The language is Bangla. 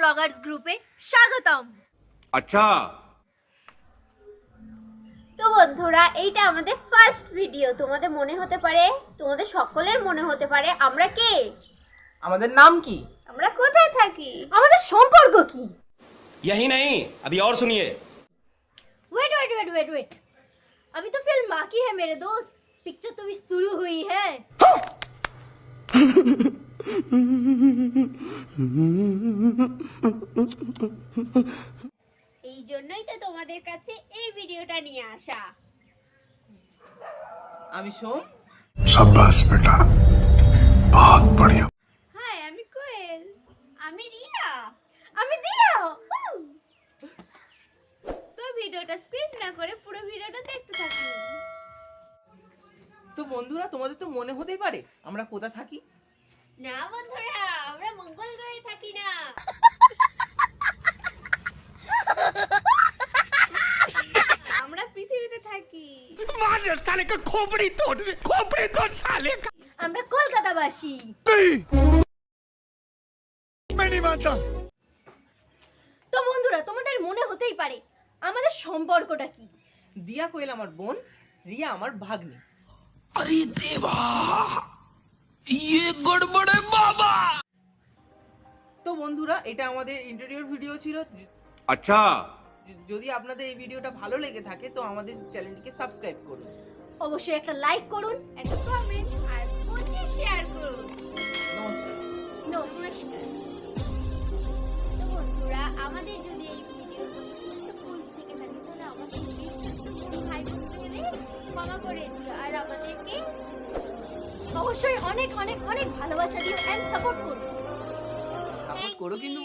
ব্লগার্স গ্রুপে স্বাগতম अच्छा তো বন্ধুরা এইটা আমাদের ফার্স্ট ভিডিও তোমাদের মনে হতে পারে তোমাদের সকলের মনে হতে পারে আমরা কে আমাদের নাম কি আমরা কোথায় থাকি আমাদের সম্পর্ক কি यही नहीं अभी और सुनिए wait wait wait wait wait अभी तो फिल्म बाकी है मेरे दोस्त पिक्चर तो अभी शुरू हुई है এই জন্যই তো তোমাদের কাছে এই ভিডিওটা নিয়ে আসা। আমি সোম। সাব্বাস বেটা। বহুত বড়িয়া। হাই আমি কোয়েল। আমি রিয়া। আমি দিয়া। তো ভিডিওটা স্ক্রিপ্ট না করে পুরো ভিডিওটা দেখতে থাকি তো বন্ধুরা তোমাদের তো মনে হতেই পারে আমরা কোথা থাকি? না বন্ধুরা আমরা মঙ্গল গ্রহে থাকি না। আমরা পৃথিবীতে থাকি। আমরা কলকাতাবাসী। তো বন্ধুরা তোমাদের মনে হতেই পারে আমাদের সম্পর্কটা কি? দিয়া কোয়েল আমার বোন রিয়া আমার ভাগ্নি। বাবা তো বন্ধুরা এটা আমাদের ইন্টারভিউর ভিডিও ছিল। আচ্ছা। যদি আপনাদের এই ভিডিওটা ভালো লেগে থাকে তো আমাদের চ্যানেলটিকে সাবস্ক্রাইব করুন। অবশ্যই একটা লাইক করুন একটা কমেন্ট আর প্রচুর শেয়ার করুন। নমস্কার। বন্ধুরা আমাদের যদি এই ভিডিওটা থেকে থাকে তাহলে আমাদের ক্ষমা করে দিও আর আমাদেরকে অবশ্যই অনেক অনেক অনেক ভালোবাসা দিও এন্ড সাপোর্ট করো। সাপোর্ট করো কিন্তু